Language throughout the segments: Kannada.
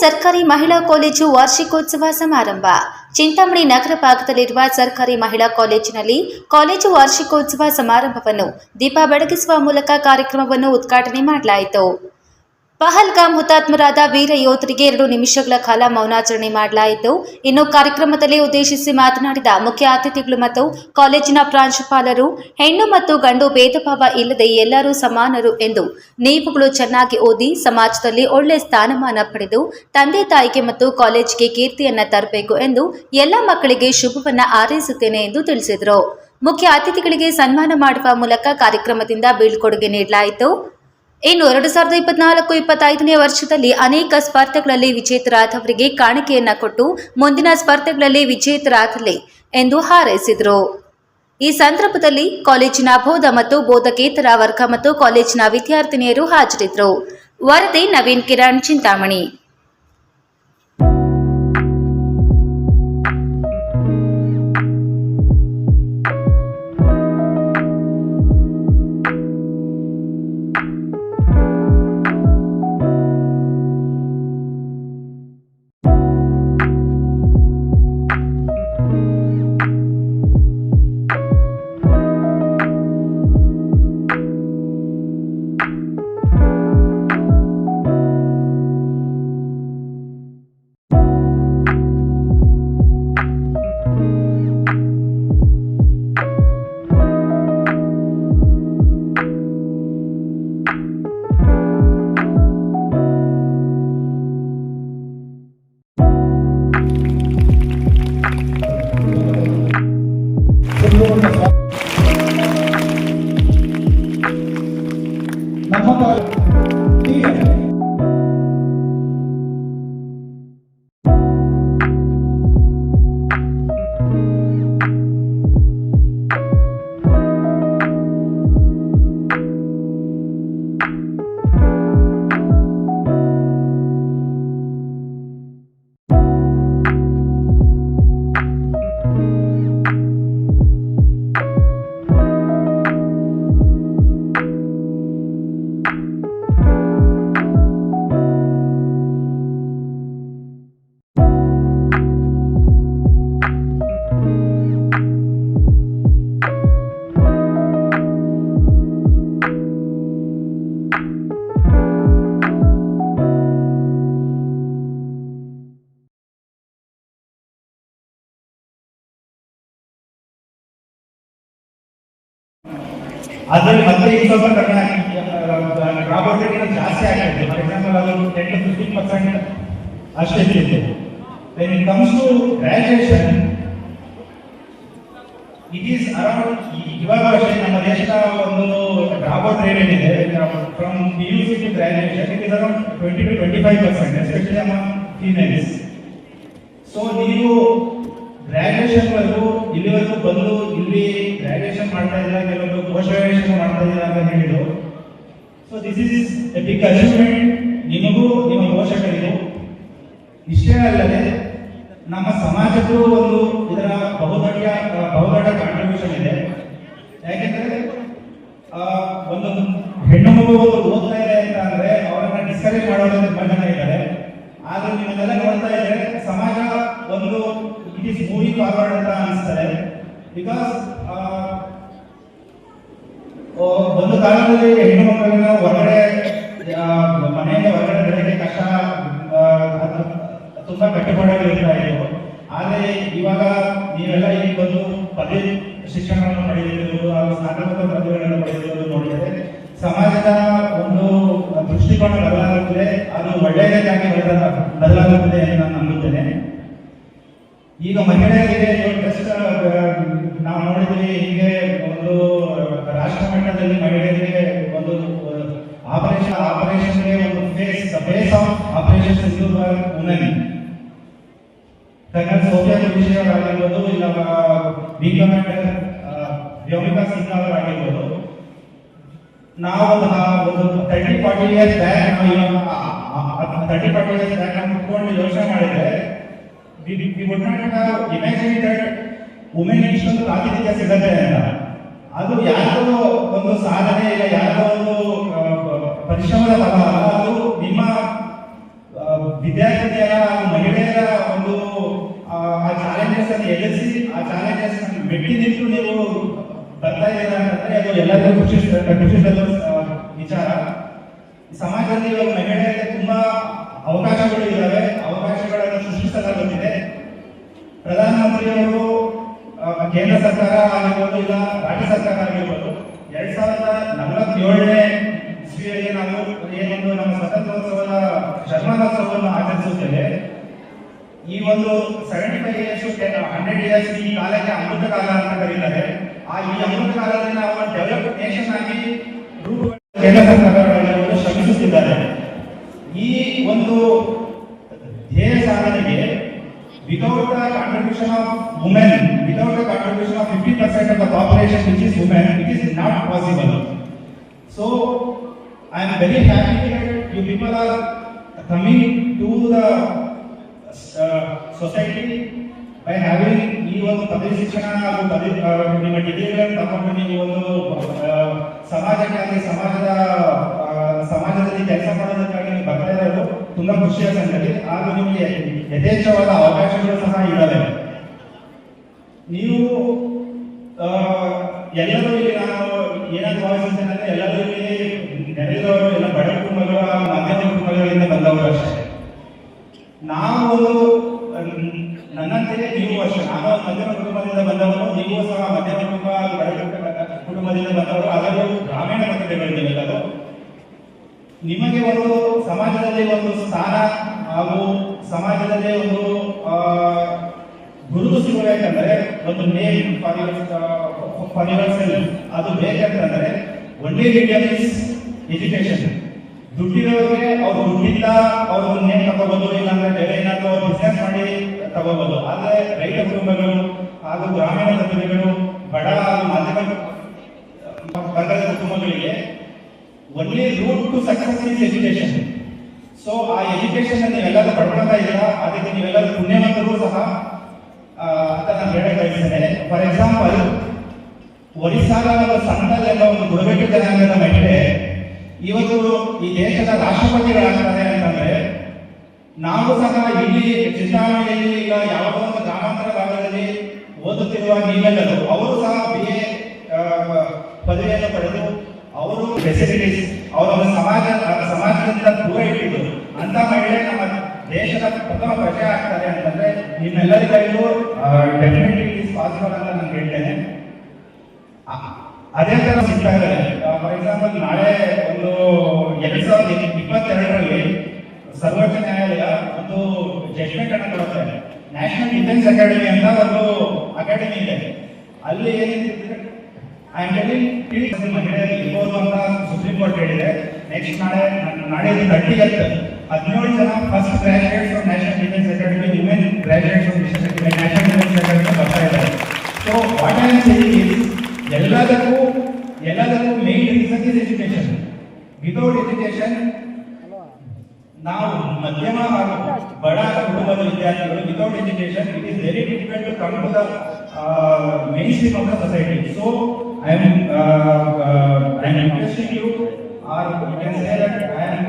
ಸರ್ಕಾರಿ ಮಹಿಳಾ ಕಾಲೇಜು ವಾರ್ಷಿಕೋತ್ಸವ ಸಮಾರಂಭ. ಚಿಂತಾಮಣಿ ನಗರ ಭಾಗದಲ್ಲಿರುವ ಸರ್ಕಾರಿ ಮಹಿಳಾ ಕಾಲೇಜಿನಲ್ಲಿ ಕಾಲೇಜು ವಾರ್ಷಿಕೋತ್ಸವ ಸಮಾರಂಭವನ್ನು ದೀಪ ಬೆಳಗಿಸುವ ಮೂಲಕ ಕಾರ್ಯಕ್ರಮವನ್ನು ಉದ್ಘಾಟನೆ ಮಾಡಲಾಯಿತು. ಪಹಲ್ಗಾಮ್ ಹುತಾತ್ಮರಾದ ವೀರ ಯೋಧರಿಗೆ ಎರಡು ನಿಮಿಷಗಳ ಕಾಲ ಮೌನಾಚರಣೆ ಮಾಡಲಾಯಿತು. ಇನ್ನು ಕಾರ್ಯಕ್ರಮದಲ್ಲಿ ಉದ್ದೇಶಿಸಿ ಮಾತನಾಡಿದ ಮುಖ್ಯ ಅತಿಥಿಗಳು ಮತ್ತು ಕಾಲೇಜಿನ ಪ್ರಾಂಶುಪಾಲರು, ಹೆಣ್ಣು ಮತ್ತು ಗಂಡು ಭೇದ ಭಾವ ಇಲ್ಲದೆ ಎಲ್ಲರೂ ಸಮಾನರು ಎಂದು ನೀವುಗಳು ಚೆನ್ನಾಗಿ ಓದಿ ಸಮಾಜದಲ್ಲಿ ಒಳ್ಳೆ ಸ್ಥಾನಮಾನ ಪಡೆದು ತಂದೆ ತಾಯಿಗೆ ಮತ್ತು ಕಾಲೇಜಿಗೆ ಕೀರ್ತಿಯನ್ನ ತರಬೇಕು ಎಂದು ಎಲ್ಲ ಮಕ್ಕಳಿಗೆ ಶುಭವನ್ನ ಹಾರೈಸುತ್ತೇನೆ ಎಂದು ತಿಳಿಸಿದರು. ಮುಖ್ಯ ಅತಿಥಿಗಳಿಗೆ ಸನ್ಮಾನ ಮಾಡುವ ಮೂಲಕ ಕಾರ್ಯಕ್ರಮದಿಂದ ಬೀಳ್ಕೊಡುಗೆ ನೀಡಲಾಯಿತು. ಇನ್ನು ಎರಡು ಸಾವಿರದ ಇಪ್ಪತ್ನಾಲ್ಕು ಇಪ್ಪತ್ತೈದನೇ ವರ್ಷದಲ್ಲಿ ಅನೇಕ ಸ್ಪರ್ಧೆಗಳಲ್ಲಿ ವಿಜೇತರಾದವರಿಗೆ ಕಾಣಿಕೆಯನ್ನ ಕೊಟ್ಟು ಮುಂದಿನ ಸ್ಪರ್ಧೆಗಳಲ್ಲಿ ವಿಜೇತರಾಗಲಿ ಎಂದು ಹಾರೈಸಿದರು. ಈ ಸಂದರ್ಭದಲ್ಲಿ ಕಾಲೇಜಿನ ಬೋಧ ಮತ್ತು ಬೋಧಕೇತರ ವರ್ಗ ಮತ್ತು ಕಾಲೇಜಿನ ವಿದ್ಯಾರ್ಥಿನಿಯರು ಹಾಜರಿದ್ದರು. ವರದಿ ನವೀನ್ ಕಿರಣ್, ಚಿಂತಾಮಣಿ. ಅದ್ರಲ್ಲಿ ಮತ್ತೆ ಈಗ ಸ್ವಲ್ಪ ಡ್ರಾಪ್ ರೇಟ್ ಜಾಸ್ತಿ ಆಗಿದೆ ಫಾರ್ ಎಕ್ಸಾಂಪಲ್ ಅದು ಟೆನ್ ಟು ಫಿಫ್ಟೀನ್ ಪರ್ಸೆಂಟ್ ಅಷ್ಟೇ ಇದೆ then it comes to graduation it is around ಇವಾಗ ಅಷ್ಟೇ, ನಮ್ಮ ದೇಶದ ಒಂದು ಡ್ರಾಪ್ ಔಟ್ ರೇಟ್ ಏನಿದೆ from P U C to graduation it is around twenty to twenty five percent especially among females so ನೀವು ಗ್ರಾಜುಯೇಷನ್ ವರೆಗೂ, ಇಲ್ಲಿವರೆಗೂ ಬಂದು, ಇಲ್ಲಿ ಗ್ರಾಜುಯೇಷನ್ ಮಾಡ್ತಾ ಇದ್ದಾಗ ಕೆಲವರು ಪೋಸ್ಟ್ ಗ್ರಾಜುಯೇಷನ್ ಮಾಡ್ತಾ ಇದ್ದೀರಾ ಅಂತ ಹೇಳಿದ್ರು so this is a big achievement ನಿಮಗೂ ನಿಮ್ಮ ಪೋಷಕರಿಗೂ ಇಷ್ಟೇ ಅಲ್ಲದೆ ನಮ್ಮ ಸಮಾಜಕ್ಕೂ ಒಂದು ಇದರ ಬಹುದೊಡ್ಡ ಬಹುದೊಡ್ಡ ಕಾಂಟ್ರಿಬ್ಯೂಷನ್ ಇದೆ. ಯಾಕೆಂದ್ರೆ ಒಂದು ಹೆಣ್ಣು ಮಗು ಓದ್ತಾ ಇದೆ ಅಂತ ಅಂದ್ರೆ ಅವರನ್ನ ಡಿಸ್ಕರೇಜ್ ಮಾಡೋದು ತುಂಬಾ ಜನ ಇದ್ದಾರೆ. ಆದ್ರೆ ನೀವೆಲ್ಲ ನೋಡ್ತಾ ಇದ್ರೆ ಸಮಾಜ ಒಂದು ಇಟ್ ಇಸ್ ಮೂವಿಂಗ್ ಫಾರ್ವರ್ಡ್ ಅಂತ ಅನಿಸ್ತಾರೆ ಬಿಕಾಸ್ ಒಂದು ಕಾಲದಲ್ಲಿ ಹೆಣ್ಣು ಆದ್ರೆ ಇವಾಗ ನೀವೆಲ್ಲ ಇಲ್ಲಿ ಬಂದು ಪದವಿ ಶಿಕ್ಷಣವನ್ನು ಪಡೆದಿರುವುದು ಹಾಗೂ ಸ್ನಾತಕ ಪದವಿಗಳನ್ನು ಪಡೆದಿರುವುದು ನೋಡಿದರೆ ಸಮಾಜದ ಒಂದು ದೃಷ್ಟಿಕೋನ ಬದಲಾಗುತ್ತದೆ. ಅದು ಒಳ್ಳೆಯದಾಗಿ ಬದಲ- ಬದಲಾಗುತ್ತದೆ ಎಂದು ನಾನು ನಂಬುತ್ತೇನೆ. ಈಗ ಮಹಿಳೆಯರಿಗೆ ಜಸ್ಟ್ ನಾವು ನೋಡಿದ್ವಿ ಹೀಗೆ ಒಂದು ರಾಷ್ಟ್ರ ಮಟ್ಟದಲ್ಲಿ ಮಹಿಳೆಯರಿಗೆ ಒಂದು ಆಪರೇಷನ್ ಆಪರೇಷನ್ಗೆ ಒಂದು face face of operation women Sofia Joshi ಅವರಾಗಿರ್ಬೋದು ಇಲ್ಲ ವ್ಯೋಮಿಕಾ ಸಿಂಗ್ ಅವರಾಗಿರ್ಬೋದು ನಾವು ಒಂದು thirty forty years back thirty forty years back ನಾವು ಕುತ್ಕೊಂಡು ಯೋಚನೆ ಮಾಡಿದ್ರೆ ಇಮ್ಯಾಜಿನ್ ದಟ್ ವುಮೆನ್ ಇಷ್ಟೊಂದು ಪ್ರಾತಿನಿಧ್ಯ ಸಿಗತ್ತೆ ಅಂತ. ಅದು ಯಾರದೋ ಒಂದು ಸಾಧನೆ ಇಲ್ಲ ಯಾರದೋ ಒಂದು ಪರಿಶ್ರಮದ ಫಲ, ಅದು ನಿಮ್ಮ ವಿದ್ಯಾರ್ಥಿನಿಯರ, ಮಹಿಳೆಯರ ಒಂದು ಆ, ಚಾಲೆಂಜಸ್ ಅನ್ನು ಎದುರಿಸಿ ಆ ಚಾಲೆಂಜಸ್ ಮೆಟ್ಟಿ ನಿಂತು ನೀವು ಬರ್ತಾ ಇದ್ದೀರಾ ಅಂತಂದ್ರೆ ಅದು ಎಲ್ಲರಿಗೂ ಖುಷಿ ಖುಷಿ ವಿಚಾರ. ಸಮಾಜದಲ್ಲಿ ಇವಾಗ ಮಹಿಳೆಯರಿಗೆ ತುಂಬಾ ಅವಕಾಶಗಳು ಇದ್ದಾವೆ ಅವಕಾಶಗಳನ್ನು ಸೃಷ್ಟಿಸಲಾಗುತ್ತಿದೆ ಪ್ರಧಾನಮಂತ್ರಿಯವರು ಕೇಂದ್ರ ಸರ್ಕಾರ ಆಗಿರ್ಬೋದು ಇಲ್ಲ ರಾಜ್ಯ ಸರ್ಕಾರ ಆಗಿರ್ಬೋದು ಎರಡ್ ಸಾವಿರದ ನಲವತ್ತೇಳನೇ ಇಸ್ವಿಯಲ್ಲಿ ನಾವು ಏನೊಂದು ನಮ್ಮ ಸ್ವತಂತ್ರೋತ್ಸವದ ಶತಮಾನೋತ್ಸವವನ್ನು ಆಚರಿಸುತ್ತೇವೆ. ಈ ಒಂದು seventy five years hundred years ಈ ಕಾಲಕ್ಕೆ ಅಮೃತ ಕಾಲ ಅಂತ ಕರೀತಾರೆ. ಆ ಈ ಅಮೃತ ಕಾಲದಲ್ಲಿ ನಾವು ಡೆವಲಪ್ ನೇಷನ್ ಆಗಿ ಕೇಂದ್ರ ಶ್ರಮಿಸುತ್ತಿದ್ದಾರೆ. ಈ ಒಂದು ಧ್ಯೇಯ ಸಾಧನೆಗೆ without the contribution of women without the contribution of fifty percent of the population which is women it is not possible so I am very happy you people are coming to the society by having ಈ ಒಂದು ಪದವಿ ಶಿಕ್ಷಣ ಹಾಗೂ ಪದವಿ ನಿಮ್ಮ ಡಿಗ್ರಿಗಳನ್ನು ತಗೊಂಡು ನೀವು ಒಂದು ಸಮಾಜಕ್ಕಾಗಿ ಸಮಾಜದ ಸಮಾಜದಲ್ಲಿ ಕೆಲಸ ಮಾಡೋದಕ್ಕಾಗಿ ನೀವು ಬರ್ತಾ ಇರೋದು ತುಂಬಾ ಖುಷಿಯ ಸಂಗತಿ. ಹಾಗೂ ನಿಮಗೆ ಯಥೇಚ್ಛವಾದ ಅವಕಾಶಗಳು ಸಹ ಇದ್ದಾವೆ ಬಂದವರು ಅದರಲ್ಲೂ ಗ್ರಾಮೀಣ ಮತಗಳಿದ್ದೀವೆಲ್ಲರೂ ನಿಮಗೆ ಒಂದು ಸಮಾಜದಲ್ಲಿ ಒಂದು ಸ್ಥಾನ ಹಾಗೂ ಸಮಾಜದಲ್ಲಿ ಒಂದು ಗುರುತು ಸಿಗಬೇಕಂದ್ರೆ ಒಂದು ನೇಮ್ ಪರಿವರ್ತನೆ ಅದು ಬೇಕಂತಂದ್ರೆ ಮೀಡಿಯಂ ಇಸ್ ಎಜುಕೇಶನ್ ದುಡ್ಡಿರೋರಿಗೆ ಅವ್ರು ದುಡ್ಡಿಂದ ಅವ್ರು ನೇಮ್ ತಗೋಬಹುದು ಇಲ್ಲಾಂದ್ರೆ ಬೇರೆ ಏನಾದ್ರು ಬಿಸ್ನೆಸ್ ಮಾಡಿ ತಗೋಬಹುದು ಆದ್ರೆ ರೈತ ಕುಟುಂಬಗಳು ಹಾಗೂ ಗ್ರಾಮೀಣ ಪ್ರತಿಭೆಗಳು ಬಡ ಮಾಧ್ಯಮ ವರ್ಗದ ಕುಟುಂಬಗಳಿಗೆ only route to success is education so ಆ ಎಜುಕೇಶನ್ ನೀವೆಲ್ಲರೂ ಪಡ್ಕೊಳ್ತಾ ಇದ್ದೀರಾ? ಅದಕ್ಕೆ ನೀವೆಲ್ಲರೂ ಪುಣ್ಯವಂತರು ಸಹ ಅದನ್ನು ನಾನು ಫಾರ್ ಎಕ್ಸಾಂಪಲ್ ಒರಿಸ್ಸಾದ ಸಂತಲ್ ಎಂಬ ಒಂದು ಬುಡಕಟ್ಟು ಜನಾಂಗದ ಮಹಿಳೆ, ಇವತ್ತು ಈ ದೇಶದ ರಾಷ್ಟ್ರಪತಿಗಳಾಗ್ತಾರೆ ಅಂತಂದ್ರೆ, ನಾವು ಸಹ ಇಲ್ಲಿ ಚಿಂತಾಮಣಿಯಲ್ಲಿ ಈಗ ಯಾವುದೋ ಒಂದು ಗ್ರಾಮಾಂತರ ಭಾಗದಲ್ಲಿ ಓದುತ್ತಿರುವ ನೀವೆಲ್ಲರೂ ಅವರು ಸಹ ಬಿ ಎ ಪದವಿಯನ್ನು ಪಡೆದು ಅವರು ಫೆಸಿಲಿಟೀಸ್ ಅವರ ಒಂದು ಸಮಾಜ ಸಮಾಜದಿಂದ ದೂರ ಇಟ್ಟಿದ್ದು ಅಂತ ಮಹಿಳೆ ನಮ್ಮ ದೇಶದ ಪ್ರಥಮ ಪ್ರಜೆ ಆಗ್ತಾರೆ ಅಂತಂದ್ರೆ ನಿಮ್ಮೆಲ್ಲರಿಗೂ ಡೆಫಿನೆಟ್ಲಿ ಇಸ್ ಪಾಸಿಬಲ್ ಅಂತ ನಾನು ಹೇಳ್ತೇನೆ ಅ- ಅದೇ ತರ ಸಿಗ್ತಾ ಇದೆ. ಫಾರ್ ಎಕ್ಸಾಂಪಲ್ ನಾಳೆ ಒಂದು ಎರಡ್ ಸಾವಿರದ ಇಪ್ಪತ್ತೆರಡರಲ್ಲಿ ಸರ್ವೋಚ್ಚ ನ್ಯಾಯಾಲಯ ಒಂದು ಜಡ್ಜ್ಮೆಂಟ್ ಅನ್ನು ಕೊಡುತ್ತೆ. ನ್ಯಾಷನಲ್ ಡಿಫೆನ್ಸ್ ಅಕಾಡೆಮಿ ಅಂತ ಒಂದು ಅಕಾಡೆಮಿ ಇದೆ. ಅಲ್ಲಿ ಏನಿದೆ? ಮಹಿಳೆಯರಿಗೆ ಇರ್ಬೋದು ಅಂತ ಸುಪ್ರೀಂ ಕೋರ್ಟ್ ಹೇಳಿದೆ. ನೆಕ್ಸ್ಟ್ ನಾಳೆ ನಾಳೆ ತರ್ಟಿ ಹದಿನೇಳು ಜನ first graduates from National Defence Academy women graduates from National Defence Academy ಬರ್ತಾ ಇದ್ದಾರೆ. So what I am saying is ಎಲ್ಲದಕ್ಕೂ ಎಲ್ಲದಕ್ಕೂ main reason is education without education ನಾವು ಮಧ್ಯಮ ಹಾಗೂ ಬಡ ಕುಟುಂಬದ ವಿದ್ಯಾರ್ಥಿಗಳು without education it is very difficult to come to the mainstream of the society so I am I am requesting you are you can say that I am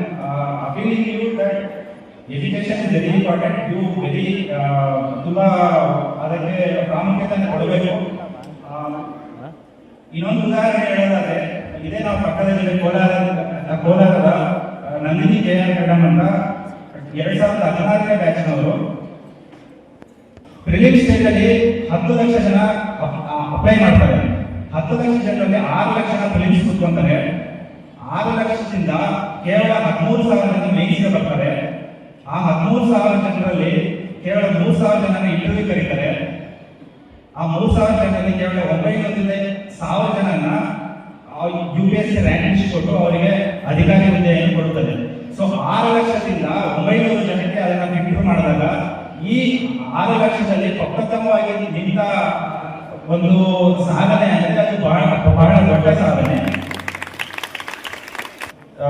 appealing you that education is very important you very ತುಂಬಾ ಅದಕ್ಕೆ ಪ್ರಾಮುಖ್ಯತೆಯನ್ನು ಕೊಡಬೇಕು. ಇನ್ನೊಂದು ಉದಾಹರಣೆ ಹೇಳೋದಾದ್ರೆ, ಇದೇ ನಾವು ಪಕ್ಕದಲ್ಲಿ ಕೋಲಾರ, ಕೋಲಾರದ ನಂದಿನಿ ಕೆ ಕಡಮ್ ಅಂತ ಎರಡ್ ಸಾವಿರದ ಹದಿನಾರನೇ ಬ್ಯಾಚ್ನವರು. ಪ್ರಿಲಿಮ್ ಸ್ಟೇಜ್ ಅಲ್ಲಿ ಹತ್ತು ಲಕ್ಷ ಜನ ಅಪ್ಲೈ ಮಾಡ್ತಾರೆ. ಹತ್ತು ಲಕ್ಷ ಜನರಲ್ಲಿ ಆರು ಲಕ್ಷ ಜನ ಪ್ರಿಲಿಮ್ಸ್ ಕೂತ್ಕೊಂತಾರೆ ಆರು ಲಕ್ಷದಿಂದ ಕೇವಲ ಹದಿಮೂರು ಸಾವಿರ ಜನ ಮೇನ್ಸ್ಗೆ ಬರ್ತಾರೆ. ಆ ಹದಿಮೂರು ಸಾವಿರ ಜನರಲ್ಲಿ ಕೇವಲ ಮೂರು ಸಾವಿರ ಜನ ಇಂಟರ್ವ್ಯೂ ಕರೀತಾರೆ. ಆ ಮೂರು ಸಾವಿರ ಜನರಲ್ಲಿ ಕೇವಲ ಒಂಬೈನೂರಿಂದ ಸಾವಿರ ಜನನ U P S C rank ಕೊಟ್ಟು ಅವರಿಗೆ ಅಧಿಕಾರಿ ಹುದ್ದೆಯನ್ನು ಕೊಡುತ್ತದೆ ಸೊ ಆರು ಲಕ್ಷದಿಂದ ಒಂಬೈನೂರು ಜನಕ್ಕೆ ಅದನ್ನು ಫಿಲ್ಟರ್ ಮಾಡಿದಾಗ ಈ ಆರು ಲಕ್ಷದಲ್ಲಿ ಪ್ರಪ್ರಥಮವಾಗಿ ನಿಂತ ಒಂದು ಸಾಧನೆ ಅಂದರೆ ಅದು ಬಹಳ ಬಹಳ ದೊಡ್ಡ ಸಾಧನೆ. ಆ,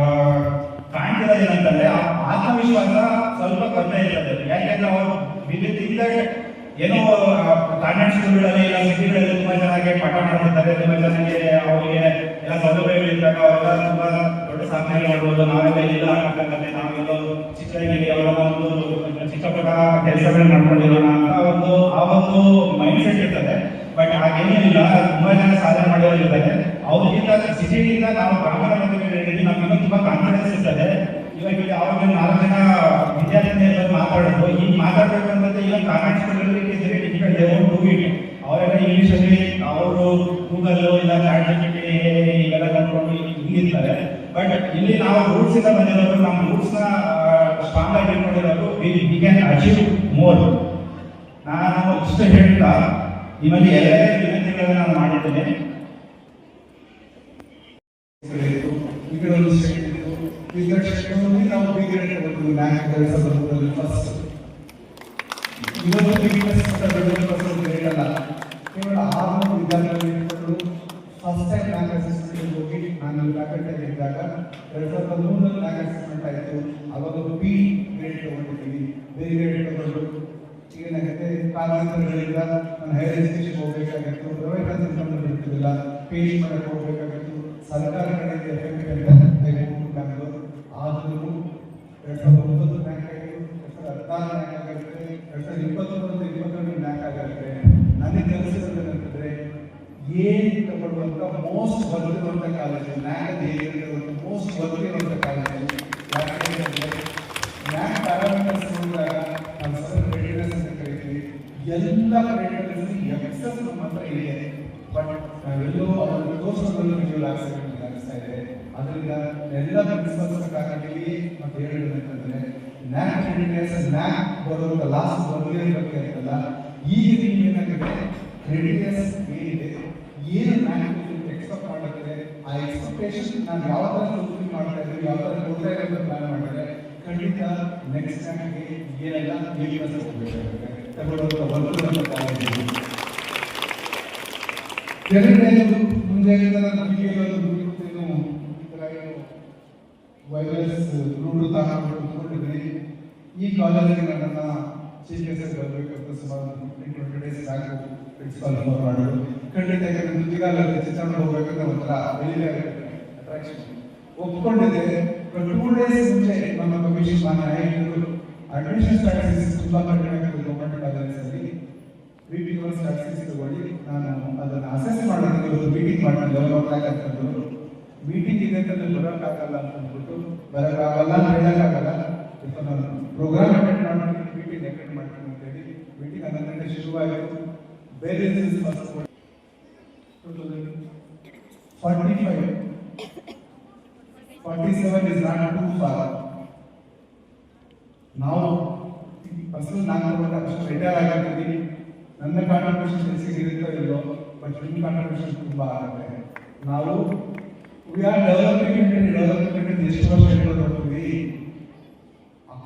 ಕಾಣ್ತಿರೋದು ಏನಂತಂದ್ರೆ ಆ ಆತ್ಮವಿಶ್ವಾಸ ಸ್ವಲ್ಪ ಕಡಿಮೆ ಇರ್ತದೆ. ಯಾಕೆಂದ್ರೆ ಅವರು ವಿಲ್ ಏನೋ ಕಾನ್ವೆಂಟ್ ಸ್ಕೂಲ್ಗಳಲ್ಲಿ ಇಲ್ಲ ಸಿಟಿಗಳಲ್ಲಿ ತುಂಬಾ ಚೆನ್ನಾಗಿ ಪಾಠ ಮಾಡ್ತಾರೆ ತುಂಬಾ ಚೆನ್ನಾಗಿ ಅವರಿಗೆ ಎಲ್ಲ ಸೌಲಭ್ಯಗಳಿದ್ದಾಗ ಅವರೆಲ್ಲ ತುಂಬಾ ದೊಡ್ಡ ಸಾಧನೆ ಮಾಡ್ಬೋದು. ನಾವೆಲ್ಲ ಇಲ್ಲ ಅನ್ನೋಕ್ಕಾಗತ್ತೆ ನಾವೆಲ್ಲ ಚಿಕ್ಕದಾಗಿ ಅವರ ಒಂದು ಚಿಕ್ಕ ಕೆಲಸಗಳನ್ನ ಮಾಡ್ಕೊಂಡಿರೋಣ ಅಂತ ಒಂದು, ಆ ಒಂದು ಮೈಂಡ್ ಸೆಟ್ ಇರ್ತದೆ. ಬಟ್ ಹಾಗೇನಿಲ್ಲ, ತುಂಬಾ ಜನ ಸಾಧನೆ ಮಾಡೋರು ಇರ್ತಾರೆ ಅವ್ರಿಗಿಂತ ಸಿಟಿಗಿಂತ ನಾವು ಗ್ರಾಮಗಳ ಮಧ್ಯದಲ್ಲಿ ನಮಗೆ ತುಂಬಾ ಕಾನ್ಫಿಡೆನ್ಸ್ ಇರ್ತದೆ. ಇವಾಗ ಅವಾಗ ನಾಲ್ಕು ಜನ ವಿದ್ಯಾರ್ಥಿಗಳು ಮಾತಾಡೋದು ಈಗ ಮಾತಾಡ್ಬೇಕಂದ್ರೆ ಈಗ ವೋಂಟ್ ಅವರೆಲ್ಲ ಇಂಗ್ಲಿಷ್ ಅಲ್ಲಿ ಅವರು ಗೂಗಲ್ ಇಲ್ಲ ಚಾಟ್ ಜಿಪಿಟಿ ಇವೆಲ್ಲ ಕಂಡ್ಕೊಂಡು ಹಿಂಗಿರ್ತಾರೆ ಬಟ್ ಇಲ್ಲಿ ನಾವು ರೂಟ್ಸ್ ಇಂದ ಬಂದಿರೋದು, ನಮ್ಮ ರೂಟ್ಸ್ನ ಸ್ಟ್ರಾಂಗ್ ಆಗಿ ನೋಡಿರೋದು ವಿ ಕ್ಯಾನ್ ಅಚೀವ್ ಮೋರ್ ನಾನು ಇಷ್ಟು ಹೇಳ್ತಾ ನಿಮ್ಮಲ್ಲಿ ಎಲ್ಲ ವಿನಂತಿಗಳನ್ನ ನಾನು ಮಾಡಿದ್ದೇನೆ ಇತ್ತು ಈ ಕಡೆ ಒಂದು ಸ್ಟೇಟ್ ಇತ್ತು ಈ ಕಡೆ ಸ್ಟೇಟ್ನಲ್ಲಿ ನಾವು ಬಿ ತಗೊಂಡು ನ್ಯಾಕ್ ಕೆಲಸ ಬರುವುದರಲ್ಲಿ ಫಸ್ಟ್ ಇವತ್ತು ಬಿಗ್ನೆಸ್ ಕೇವಲ ಆರ್ನೂರು ವಿದ್ಯಾರ್ಥಿಗಳು ಇಟ್ಕೊಂಡು ಫಸ್ಟ್ ಟೈಮ್ ಬ್ಯಾಂಕ್ ಅಸೆಸ್ಮೆಂಟ್ ಹೋಗಿ ನಾನು ಫ್ಯಾಕಲ್ಟಿ ಇದ್ದಾಗ ಎರಡು ಸಾವಿರದ ಹದಿಮೂರರಲ್ಲಿ ನ್ಯಾಕ್ ಅಸೆಸ್ಮೆಂಟ್ ಆಯಿತು. ಅವಾಗ ಬಿ ಗ್ರೇಡ್ ತೊಗೊಂಡಿದ್ದೀನಿ. ಬಿ ಗ್ರೇಡ್ ತೊಗೊಂಡು ಏನಾಗುತ್ತೆ ಕಾರಣಾಂತರಗಳಿಂದ ನಾನು ಹೈಯರ್ ಎಜುಕೇಷನ್ ಹೋಗಬೇಕಾಗಿತ್ತು. ಪ್ರೈವೇಟ್ ಸಂಬಂಧ ಇರ್ತಿರಲಿಲ್ಲ ಪೇ ಮಾಡಕ್ಕೆ ಹೋಗಬೇಕಾಗಿತ್ತು. ಸರ್ಕಾರ ಕಡೆಯಿಂದ ಎಫೆಕ್ಟ್ ಅಂತ ದಯವಿಟ್ಟು ಬ್ಯಾಂಗ್ಳೂರ್ ಆದರೂ ಎರಡು ಸಾವಿರದ ಒಂಬತ್ತು ಬ್ಯಾಂಕ್ ಆಯಿತು ಎರಡು ಸಾವಿರದ ಹದಿನಾರು ಬ್ಯಾಂಕ್ ಆಗುತ್ತೆ ಎರಡು ಸಾವಿರದ ಇಪ್ಪತ್ತೊಂಬತ್ತು ಇಪ್ಪತ್ತೊಂದು ಬ್ಯಾಂಕ್ ಆಗುತ್ತೆ ನನಗೆ ಕೆಲಸದಲ್ಲಿ ಏನಂತಂದ್ರೆ ಏನು ತಗೊಳ್ಳುವಂಥ ಮೋಸ್ಟ್ ವರ್ತಿರುವಂಥ ಕಾಲೇಜು ನ್ಯಾಯ ಹೇಗಿರುವಂಥ ಮೋಸ್ಟ್ ವರ್ತಿರುವಂಥ ಕಾಲೇಜು ಯಾಕಂದ್ರೆ ನ್ಯಾಕ್ ಪ್ಯಾರಾಮೀಟರ್ಸ್ ನೋಡಿದಾಗ ನಾವು ಸರ್ ಕ್ರೆಡಿಟರ್ಸ್ ಅಂತ ಕರಿತೀವಿ ಎಲ್ಲ ಕ್ರೆಡಿಟರ್ಸ್ ಎಕ್ಸಸ್ ನಮ್ಮ ಹತ್ರ ಇದೆ. ಬಟ್ ನಾವೆಲ್ಲೋ ಅದನ್ನು ತೋರಿಸೋದ್ರಲ್ಲಿ ವಿಜುವಲ್ ಅಂತ ಅನಿಸ್ತಾ ಇದೆ ಅದರಿಂದ ಎಲ್ಲ ಪ್ರಿನ್ಸಿಪಲ್ಸ್ ಫ್ಯಾಕಲ್ಟಿಗೆ ಮತ್ತೆ ಅಂತಂದರೆ ನ್ಯಾಕ್ ಕ್ರೆಡಿಟರ್ಸ್ ನ್ಯಾಕ್ ಬರೋದು ಲಾಸ್ಟ್ ಅಂತಲ್ಲ ಈಗ ಏನಾಗಿದೆ? ಕ್ರೆಡಿಟರ್ಸ್ ಏನಿದೆ? ಏನು ನಾನು ಎಕ್ಸ್ಪೆಕ್ಟ್ ಮಾಡಿದ್ರೆ ಆ ಎಕ್ಸ್ಪೆಕ್ಟೇಷನ್ ನಾನು ಯಾವ ಥರ ಫುಲ್ಫಿಲ್ ಮಾಡ್ತಾ ಇದ್ದೀನಿ ಯಾವ ಥರ ಕೊಡ್ತಾ ಇರೋದು ಪ್ಲಾನ್ ಮಾಡಿದ್ರೆ ಖಂಡಿತ ನೆಕ್ಸ್ಟ್ ಟೈಮ್ಗೆ ಏನೆಲ್ಲ ತಗೊಳ್ಳುವಂಥ ವರ್ಗದ ಕಾಲೇಜು ಎರಡನೇದು ಮುಂದೆ ನಮಗೆ ಏನು ಈ ಥರ ಏನು ವೈರಸ್ ರೂಢು ತಗೊಂಡಿದ್ರಿ ಈ ಕಾಲೇಜಿಗೆ ನನ್ನನ್ನು ಚೀಫ್ ಗೆಸ್ಟ್ ಬರಬೇಕಂತ ಸುಮಾರು ಟ್ವೆಂಟಿ ಡೇಸ್ ಸಾಕು ಪ್ರಿನ್ಸಿಪಾಲ್ ಫೋನ್ ಮಾಡೋದು ಖಂಡಿತ ಮುದ್ದಿಗಾಲಲ್ಲಿ ಚಿತ್ರಣ ಹೋಗ್ಬೇಕಂತ ಒಂಥರ ಅಟ್ರಾಕ್ಷನ್ ಅಟ್ರಾಕ್ಷನ್ ಒಪ್ಕೊಂಡಿದ್ದೆ ಟೂ ಡೇಸ್ ಮುಂಚೆ ನಮ್ಮ ಕಮಿಷನ್ ಮಾನ ಹೇಳಿದ್ರು. ಅಡ್ಮಿಷನ್ ಸ್ಟ್ರಾಟಜಿಸ್ ತುಂಬಾ ಕಡಿಮೆ ಆಗ್ತದೆ ಗೌರ್ಮೆಂಟ್ ಕಾಲೇಜಲ್ಲಿ ಮೀಟಿಂಗ್ ಒಂದು ಸ್ಟ್ರಾಟಜಿಸ್ ತಗೊಳ್ಳಿ ನಾನು ಅದನ್ನು ಅಸೆಸ್ ಮಾಡೋದಕ್ಕೆ ಒಂದು ಮೀಟಿಂಗ್ ಮಾಡ್ತೀನಿ ಡೆವಲಪ್ ಅಂತಂದ್ರು ಮೀಟಿಂಗ್ ಇದೆ ಅಂತ ಬರೋಕ್ಕಾಗಲ್ಲ ಅಂತ ಅಂದ್ಬಿಟ್ಟು ಬರೋಕ್ಕಾಗಲ್ಲ ಹೇಳೋಕ್ಕಾಗಲ್ಲ ಪ್ರೋಗ್ರಾಮ್ ಅಟೆಂಡ್ ಮಾಡೋದಕ್ಕೆ ಮೀಟಿಂಗ್ ಅಟೆಂಡ್ ಮಾಡ್ತೀನಿ ಅಂತ ಹೇಳಿ ಮೀಟಿಂಗ್ ಹನ್ನೊಂದು ಗಂಟೆ ಶುರುವಾಯಿತು. ಬೇರೆ first forty five forty seven is not too far ನಾವು ಫಸ್ಟ್ ನಾನು ಅಷ್ಟು ರಿಟೈರ್ ಆಗಿರ್ತೀವಿ ನನ್ನ ಕಾಂಟ್ರಿಬ್ಯೂಷನ್ ಹೆಚ್ಚಿಗೆ ಇರುತ್ತೋ ಇಲ್ಲೋ ಬಟ್ ನಿಮ್ಮ ಕಾಂಟ್ರಿಬ್ಯೂಷನ್ ತುಂಬ ಆಗುತ್ತೆ. ನಾವು ವಿ ಆರ್ ಡೆವಲಪಿಂಗ್ ಡೆವಲಪ್ಮೆಂಟ್ ಎಷ್ಟು ವರ್ಷ ಹೋಗ್ತೀವಿ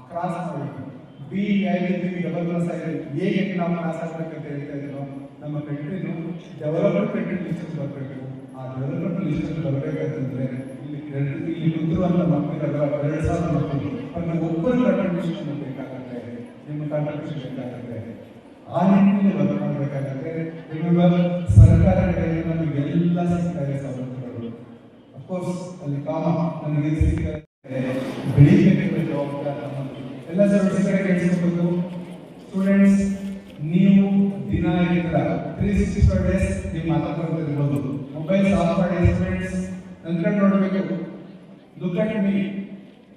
ಕ್ರಾಸ್ ಮಾಡಬೇಕು ಬಿ ಆಗಿರ್ತೀವಿ ಡಬಲ್ ಕ್ರಾಸ್ ಆಗಿರ್ತೀವಿ ಹೇಗೆ ನಾವು ಕ್ರಾಸ್ ಆಗ್ಬೇಕಂತ ಹೇಳ್ತಾ ಇದ್ದೀನೋ ನಮ್ಮ ಕಂಟ್ರಿನು ಡೆವಲಪ್ಮೆಂಟ್ ಕಂಟ್ರಿ ಲಿಸ್ಟ್ ಬರಬೇಕು ಆ ಡೆವಲಪ್ಮೆಂಟ್ ಲಿಸ್ಟ್ ಬರಬೇಕಂತಂದ್ರೆ ಇಲ್ಲಿ ಇಲ್ಲಿ ಕುಂತಿರುವಂಥ ಮಕ್ಕಳೆಲ್ಲ ಎರಡು ಸಾವಿರ ಮಕ್ಕಳು ಅವ್ರನ್ನ ನಮ್ಗೆ ಒಬ್ಬರು ಕಾಂಟ್ರಿಬ್ಯೂಷನ್ ಬೇಕಾಗುತ್ತೆ ನಿಮ್ಮ ಕಾಂಟ್ರಿಬ್ಯೂಷನ್ ಬೇಕಾಗುತ್ತೆ. ಆ ನಿಟ್ಟಿನಲ್ಲಿ ವರ್ಕ್ ಮಾಡಬೇಕಾಗತ್ತೆ. ರಿಮೆಂಬರ್ ಸರ್ಕಾರ ಕಡೆಯಿಂದ ನಮಗೆ ಎಲ್ಲ ಸಿಗ್ತಾರೆ ಸವಲತ್ತುಗಳು. ಅಫ್ಕೋರ್ಸ್ ಅಲ್ಲಿ ಕಾಮ ನನಗೆ ಸಿಗ್ತಾರೆ. ಬೆಳಿಬೇಕು ಜವಾಬ್ದಾರಿ ಎಲ್ಲ ಸರ್ವಿಸ್ ಕಡೆ ಕೇಳಿಸ್ಕೋಬೇಕು ಸ್ಟೂಡೆಂಟ್ಸ್ ನೀವು ದಿನ ತ್ರೀ ಸಿಕ್ಸ್ಟಿ ಫೈವ್ ಡೇಸ್ ನಿಮ್ಮ ಮಾತಾಡ್ತಾ ಮೊಬೈಲ್ ಆಫ್ ಮಾಡಿ ನಂತರ ನೋಡಬೇಕು. ದುಃಖ ಕಮ್ಮಿ.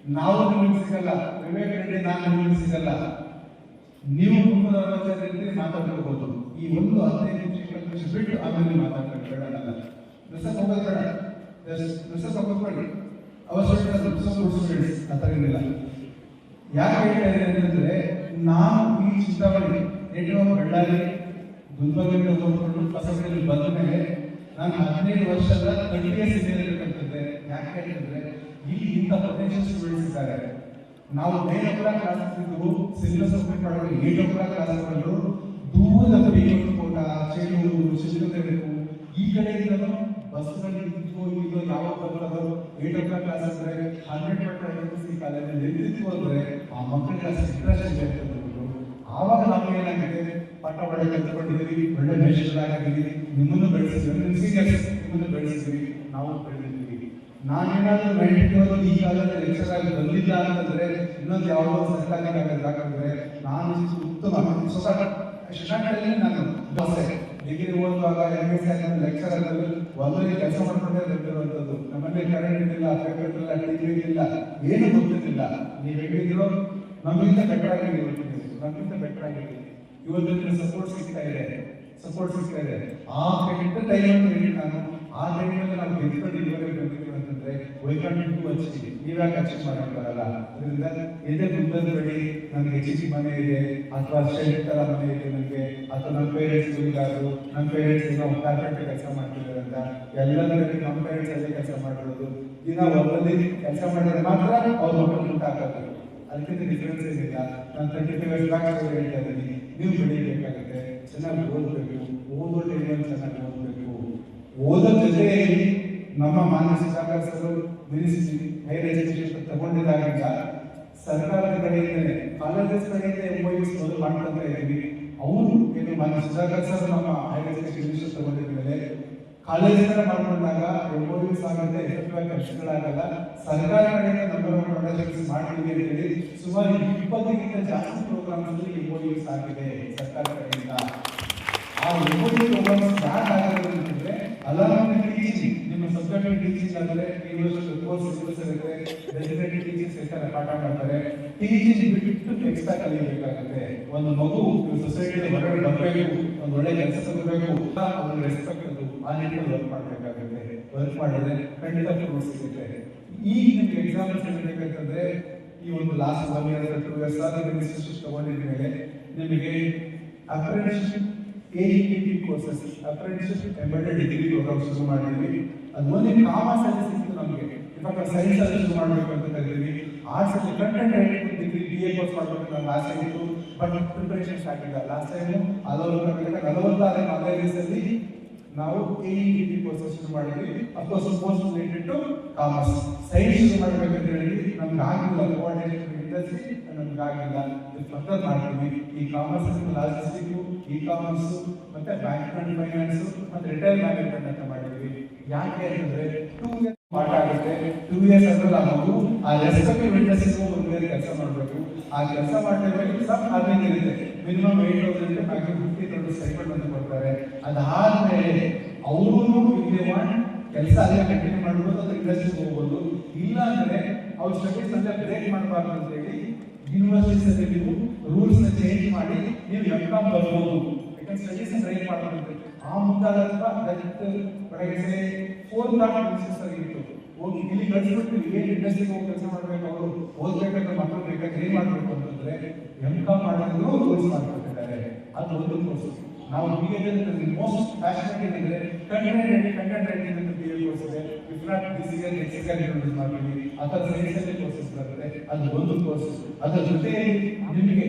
ನಾವು ನಿಮಗೆ ಸಿಗಲ್ಲ. ವಿವೇಕ್ ರೆಡ್ಡಿ ನಾನು ನಿಮಗೆ ಸಿಗಲ್ಲ. ನೀವು ಕುಟುಂಬದ ಆಲೋಚನೆ ಮಾತಾಡ್ಕೋಬಹುದು ಈ ಒಂದು ಹದಿನೈದು ನಿಮಿಷ ಇಪ್ಪತ್ತು ನಿಮಿಷ ಬಿಟ್ಟು ಆಮೇಲೆ ನೀವು ಮಾತಾಡ್ಕೊಂಡು ಬೇಡ. ರಿಸರ್ವ್ ಹೋಗೋದು ಅವಶ್ಯಕತೆ ಆ ಥರ ಏನಿಲ್ಲ. ಯಾಕೆ ಹೇಳ್ತಾ ಇದ್ದೀನಿ ಅಂತಂದ್ರೆ, ನಾನು ಈ ಚಿಂತಾಮಣಿ ನೇಟಿವ್ ಬಳ್ಳಾರಿ ಗುಲ್ಬರ್ಗಕ್ಕೆ ಹೋಗ್ಕೊಂಡು ಹೊಸಬರಲ್ಲಿ ಬಂದ ಮೇಲೆ ನಾನು ಹದಿನೈದು ವರ್ಷದ ಕಂಟಿನ್ಯೂಸ್ ಇರಬೇಕಂತಂದ್ರೆ ಯಾಕೆ ಹೇಳಿದ್ರೆ ಇಲ್ಲಿ ಇಂಥ ಪೊಟೆನ್ಷಿಯಲ್ ಸ್ಟೂಡೆಂಟ್ಸ್ ನಾವು ಬೇರೆ ಕೂಡ ಕ್ಲಾಕ್ ಕ್ಲಾಸ್ ಇದ್ದು ಸಿಲೆಬಸ್ ಸಬ್ಮಿಟ್ ಮಾಡೋರು ಕೂಡ ಕ್ಲಾಕ್ ಕ್ಲಾಸ್ ತಗೊಂಡು ದೂರದ ಬೇಗೂರು ಕೋಟ ಚೇಳೂರು ಶಿಶುಕಬೇಕು ಈ ಕಡೆಯಿಂದಲೂ ಬಸ್ಗಳಲ್ಲಿ ನಿಂತ್ಕೋ ಇದು ಯಾವ ಬರೋದು. ಏಟ್ ಕೂಡ ಕ್ಲಾಸ್ ಅಂದ್ರೆ ಹಂಡ್ರೆಡ್ ಪರ್ಸೆಂಟ್ ಈ ಕಾಲೇಜಲ್ಲಿ ನಿಂತು ಅಂದ್ರೆ ಆ ಮಕ್ಕಳಿಗೆ ಸಿಟ್ರೇಷನ್ ಅಂದ್ಬಿಟ್ಟು ಆವಾಗ ನಮಗೆ ಏನಾಗಿದೆ? ಪಾಠ ಒಳ್ಳೆ ಕಲ್ತ್ಕೊಂಡಿದ್ದೀವಿ ಒಳ್ಳೆ ಮೇಷಗಳಾಗಿದ್ದೀವಿ ನಿಮ್ಮನ್ನು ಬೆಳೆಸಿದ್ದೀವಿ ಸೀನಿಯರ್ಸ್ ನಿಮ್ಮನ್ನು ಬೆಳೆಸಿದ್ದೀವಿ ನಾವು ಬೆಳೆದಿದ್ದೀವಿ. ನಾನೇನಾದ್ರೂ ನೈಂಟಿ ಈ ಕಾಲದಲ್ಲಿ ಲೆಕ್ಚರ್ ಆಗಿ ಬಂದಿಲ್ಲ ಅಂತಂದ್ರೆ, ಇನ್ನೊಂದು ಯಾವುದೋ ಸರ್ಕಾರಿ ಆಗಿದ್ರೆ ನಾನು ಉತ್ತಮ ಸ್ವತಃ ಶಿಕ್ಷಣದಲ್ಲಿ ನಾನು ದೋಸೆ ಡಿಗ್ರಿ ಓದುವಾಗ ಎಂ ಎಸ್ ಲೆಕ್ಚರ್ ಆಗಲು ಒಂದೇ ಕೆಲಸ ಮಾಡ್ಕೊಂಡೇ ಬಂದಿರುವಂಥದ್ದು ನಮ್ಮಲ್ಲಿ ಕರೆಂಟ್ ಇರಲಿಲ್ಲ ಪೇಪರ್ ಇಲ್ಲ ಡಿಗ್ರಿ ಇಲ್ಲ ಏನು ಗೊತ್ತಿಲ್ಲ ನೀವು ಹೇಗಿದ್ದೀರೋ ನಮ್ಮಿಂದ ಬೆಟರ್ ಆಗಿ. ನಮ್ಮಿಂದ ಬೆಟರ್ ಆಗಿದ್ದೀವಿ ಇವತ್ತು ಸಪೋರ್ಟ್ ಸಿಗ್ತಾ ಇದೆ. ಸಪೋರ್ಟ್ ಸಿಗ್ತಾ ಇದೆ. ಆ ಕೆಟ್ಟ ಟೈಮ್ ಅಂತ ಹೇಳಿ ನಾನು ಆ ಟೈಮಲ್ಲಿ ನಾವು ಗೆದ್ದುಕೊಂಡು ಇಲ್ಲಿವರೆಗೆ ಬಂದಿದ್ದೀವಿ ಅಂತಂದ್ರೆ ವೈ ಕಾಂಟ್ ಟು ಅಚೀವ್ ನೀವ್ಯಾಕೆ ಅಚೀವ್ ಮಾಡಕ್ ಬರಲ್ಲ ಅದರಿಂದ ಎದೆ ಮುಂದದ ಬಳಿ ನನಗೆ ಮನೆ ಇದೆ. ಅಥವಾ ಶೆಡ್ ತರ ಮನೆ ಇದೆ ನನಗೆ. ಅಥವಾ ನನ್ನ ಪೇರೆಂಟ್ಸ್ ಇದ್ದಾರೆ ನನ್ನ ಪೇರೆಂಟ್ಸ್ ಏನೋ ಕಾರ್ಪೆಂಟ್ ಕೆಲಸ ಮಾಡ್ತಿದ್ದಾರೆ ಅಂತ. ಎಲ್ಲದರಲ್ಲಿ ನಮ್ಮ ಪೇರೆಂಟ್ಸ್ ಅಲ್ಲಿ ಕೆಲಸ ಮಾಡಿರೋದು ದಿನ ಹೊಲದಲ್ಲಿ ಕೆಲಸ ಮಾಡಿದ್ರೆ ಮಾತ್ರ ಅವ್ರ ಮಕ್ಕಳು ಹಾಕೋದು ಅದಕ್ಕಿಂತ ಡಿಫ್ರೆನ್ಸ್ ಏನಿಲ್ಲ. ನಾನು ತರ್ಟಿ ಹೇಳ್ತಾ ಇದ್ದೀನಿ. ನೀವು ಬೆಳೀಬೇಕಾಗುತ್ತೆ ಚೆನ್ನಾಗಿ ಓದಬೇಕು ಓದೋ ಟೈಮಲ್ಲಿ ಚೆನ್ನಾಗಿ ಓದಬೇಕು. ಓದೋ ಜೊತೆ ನಮ್ಮ ಮಾನಸಿಕ ಸರ್ ಮಿನಿಸ್ಟ್ರಿ ಹೈಯರ್ ಎಜುಕೇಶನ್ ತಗೊಂಡಿದ್ದಾಗಿಂದ ಸರ್ಕಾರದ ಕಡೆಯಿಂದಲೇ, ಕಾಲೇಜಸ್ ಕಡೆಯಿಂದ ಮೊದಲು ಮಾಡ್ಕೊಂತ ಇದ್ದೀವಿ. ಅವರು ಏನು ಮಾನಸಿಕ ಸರ್ ನಮ್ಮ ಹೈಯರ್ ಎಜುಕೇಶನ್ ಮಿನಿಸ್ಟರ್ ತಗೊಂಡಿದ್ಮೇಲೆ ಕಾಲೇಜಿನ ಮಾಡ್ಕೊಂಡಾಗ ಎಂಬೋಸ್ ಆಗುತ್ತೆ ಎಫೆಕ್ಟಿವ್ ಖರ್ಚುಗಳಾಗಲ್ಲ ಸರ್ಕಾರ ಕಡೆಯಿಂದ ನಂಬರ್ ಒನ್ ಡೊನೇಷನ್ಸ್ ಮಾಡಿದ್ವಿ ಅಂತ ಹೇಳಿ ಸುಮಾರು ಇಪ್ಪತ್ತಕ್ಕಿಂತ ಜಾಸ್ತಿ ಪ್ರೋಗ್ರಾಮ್ಸಲ್ಲಿ ಎಂಒಯುಸ್ ಆಗಿದೆ ಸರ್ಕಾರ ಕಡೆಯಿಂದ. ಆ ಎಂಬೋಸ್ ಪ್ರೋಗ್ರಾಮ್ ಸ್ಟಾರ್ಟ್ ಆಗಿದೆ ಅಂತಂದ್ರೆ ಅಲಾರಾಮ್ ಟೀಚಿಂಗ್ ನಿಮ್ಮ ಸಬ್ಜೆಕ್ಟ್ ಟೀಚಿಂಗ್ ಈ ವರ್ಷ ಕೋರ್ಸ್ ಸಿಲೆಬಸ್ ಇರುತ್ತೆ ಡೆಸಿಗ್ನೇಟೆಡ್ ಸೆಕ್ಟರ್ ಪಾಠ ಮಾಡ್ತಾರೆ ಟೀಚಿಂಗ್ ಬಿಟ್ಟು ಎಕ್ಸ್ಟ್ರಾ ಕಲಿಯಬೇಕಾಗುತ್ತೆ ಒಂದು ಮಗು ಸೊಸೈಟಿಯಲ್ಲಿ ಹೊರಗಡೆ ಬರಬೇಕು ಒಂದು ಒಳ್ಳೆ ಕೆಲಸ ಸಿಗಬೇಕು ಅವ್ರಿಗೆ ರೆಸ್ಪೆಕ್ಟ್ ಅದು ಆ ನಿಟ್ಟಿನಲ್ಲಿ ವರ್ಕ್ ಮಾಡಬೇಕಾಗುತ್ತೆ. ವರ್ಕ್ ಮಾಡಿದ್ರೆ ಖಂಡಿತ ಫ್ರೂಟ್ ಸಿಗುತ್ತೆ. ಈಗ ನಿಮ್ಗೆ ಎಕ್ಸಾಂಪಲ್ಸ್ ಹೇಳಬೇಕಂದ್ರೆ ಈ ಒಂದು last one year two years institute ತಗೊಂಡಿದ ಮೇಲೆ ನಿಮಗೆ apprenticeship AET courses apprenticeship embedded degree program ಶುರು ಮಾಡಿದ್ವಿ. ಅದು ಒಂದೇ ಕಾಮರ್ಸ್ ಅಲ್ಲಿ ಸಿಕ್ತು ನಮಗೆ. ಇವಾಗ ಸೈನ್ಸ್ ಅಲ್ಲಿ ಶುರು ಮಾಡಬೇಕು ಆರ್ಟ್ಸ್ ಅಲ್ಲಿ content degree B A course ಮಾಡಬೇಕು ಲಾಸ್ಟ್ ಟೈಮ್ ಇತ್ತು ಬಟ್ ಪ್ರಿಪರೇಷನ್ ಸ್ಟಾರ್ಟ್ ಇಲ್ಲ ಲಾಸ್ಟ್ ಟೈಮ್ ಹಲವು ನಲವತ್ತಾರು ಕಾಲೇಜಲ್ಲಿ ನಾವು ಈ ಟಿ ಶುರು ಮಾಡಿದ್ವಿ. Of course course related to commerce science ಶುರು ಮಾಡಬೇಕಂತ ಹೇಳಿದ್ವಿ. ನಮ್ಗೆ ಆಗಿಲ್ಲ ಕೋಆರ್ಡಿನೇಷನ್ ಇಂಡಸ್ಟ್ರಿ ನಮ್ಗೆ ಆಗಿಲ್ಲ. ಫರ್ದರ್ ಮಾಡ್ತೀವಿ e commerce logistic e commerce ಮತ್ತೆ ಬ್ಯಾಂಕ್ ಫೈನಾನ್ಸ್ ಮತ್ತೆ ರಿಟೈಲ್ ಮ್ಯಾನೇಜ್ಮೆಂಟ್ ಅಂತ ಮಾಡಿದ್ವಿ. ಯಾಕೆ ಅಂತಂದ್ರೆ ಟೂ ಪಾಠ ಆಗುತ್ತೆ. ಟೂ ಇಯರ್ಸ್ ಅಂದ್ರೆ ಆ ಮಗು ಆ ರೆಸಿಪಿ ಇಂಡಸ್ಟ್ರೀಸ್ ಒಂದು ಮೇಲೆ ಕೆಲಸ ಮಾಡಬೇಕು. ಆ ಕೆಲಸ ಮಾಡಬೇಕು ಸಬ್ ಅರ್ನಿಂಗ್ ಇರುತ್ತೆ. ಮಿನಿಮಮ್ ಏಟ್ ತೌಸಂಡ್ ಹಾಗೆ ಫಿಫ್ಟಿ ತೌಸಂಡ್ ಸ್ಟೈಪೆಂಡ್ ಅಂತ ಕೊಡ್ತಾರೆ. ಅದಾದ್ಮೇಲೆ ಅವರು ಇಲ್ಲಿ ಮಾಡಿ ಕೆಲಸ ಅದೇ ಕಂಟಿನ್ಯೂ ಮಾಡ್ಬೋದು ಅಥವಾ ಇಂಡಸ್ಟ್ರಿಗೆ ಹೋಗ್ಬೋದು. ಇಲ್ಲ ಅಂದ್ರೆ ಅವ್ರ ಸ್ಟಡೀಸ್ ಅಂತ ಬ್ರೇಕ್ ಮಾಡಬಾರ್ದು ಅಂತ ಹೇಳಿ ಯೂನಿವರ್ಸಿಟೀಸ್ ಅಲ್ಲಿ ನೀವು ರೂಲ್ಸ್ನ ಚೇಂಜ್ ಮಾಡಿ ನೀವು ಎಫ್ ಕಾಮ್ ಬರ್ಬೋದು. ಯಾಕಂದ್ರೆ ಸ್ಟಡೀಸ್ ಬ್ರೇಕ್ ಮಾಡಬಾರ್ದು ಆ ಮುಂದಾದ ಒಳಗೆ ಫೋರ್ ಥಾಟ್ ಪ್ರಿನ್ಸಸ್ ಆಗಿತ್ತು ಹೋಗಿ ಇಲ್ಲಿ ಕಳಿಸ್ಬಿಟ್ಟು ಏನ್ ಇಂಡಸ್ಟ್ರಿಗೆ ಹೋಗಿ ಕೆಲಸ ಮಾಡ್ಬೇಕು ಅವರು ಓದ್ಬೇಕಂದ್ರೆ ಮಕ್ಕಳು ಬೇಕಾದ್ರೆ ಕ್ಲೀನ್ ಮಾಡ್ಬೇಕು ಅಂತಂದ್ರೆ ಎಂ ಕಾಮ್ ಮಾಡೋದು ಕೋರ್ಸ್ ಮಾಡ್ಕೊಟ್ಟಿದ್ದಾರೆ. ಅದು ಒಂದು ಕೋರ್ಸ್ ನಾವು ಬಿ ಎ ಮೋಸ್ಟ್ ಪ್ಯಾಷನೇಟ್ ಏನಿದ್ರೆ ಕಂಟೆಂಟ್ ರೈಟಿಂಗ್ ಕಂಟೆಂಟ್ ರೈಟಿಂಗ್ ಅಂತ ಬಿ ಎ ಕೋರ್ಸ್ ಇದೆ ಇಫ್ ನಾಟ್ ಡಿಸಿಜನ್ ಎಕ್ಸಿಕಲ್ ಯೂಸ್ ಮಾಡ್ತೀವಿ ಅಥವಾ ಸೈನ್ಸ್ ಅಲ್ಲಿ ಕೋರ್ಸಸ್ ಬರ್ತದೆ. ಅದು ಒಂದು ಕೋರ್ಸ್ ಅದರ ಜೊತೆ ನಿಮಗೆ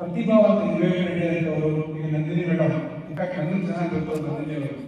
ಪ್ರತಿಭಾವಂತ ವಿವೇಕ ರೆಡ್ಡಿ ಅವರು ನಂದಿನಿ ಮೇಡಮ್ ಇನ್ಫ್ಯಾಕ್ಟ್ ನನಗೂ ಚೆನ್ನಾಗಿ ಗೊತ್ತು ನಂದಿನಿ ಅವರು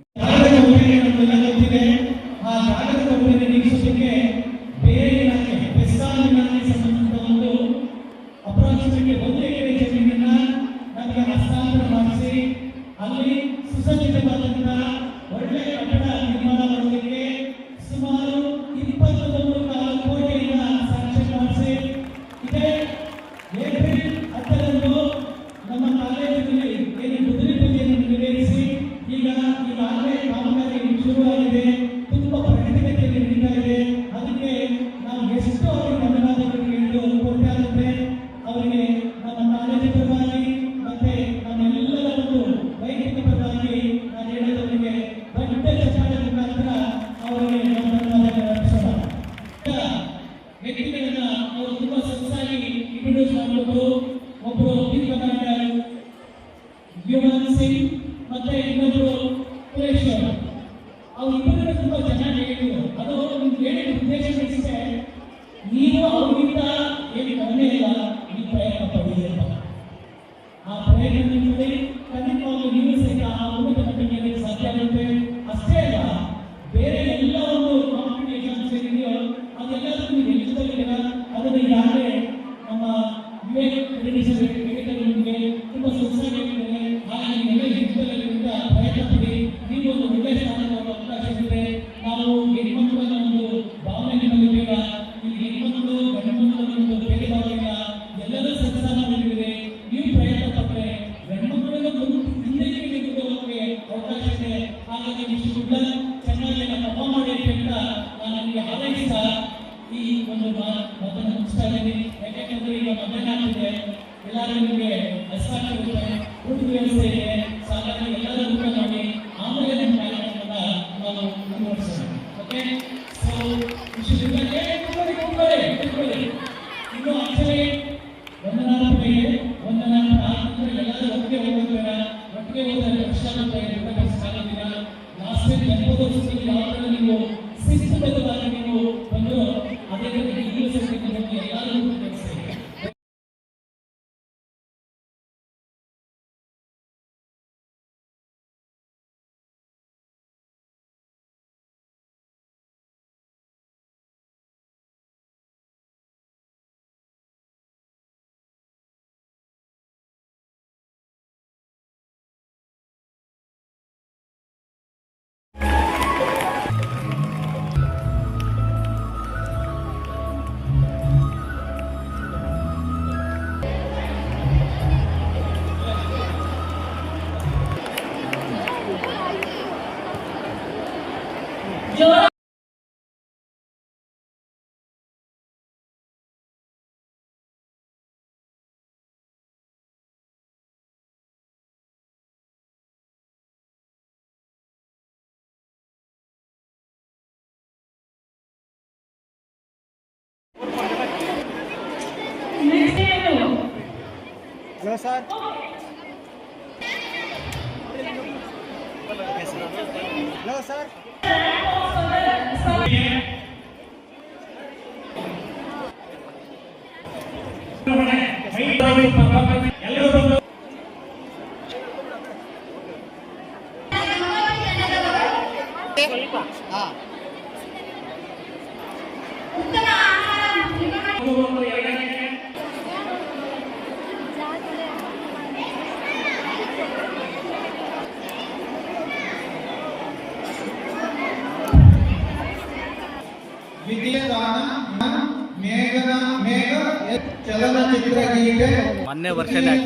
ಹಲೋ ಸರ್ വർഷമായി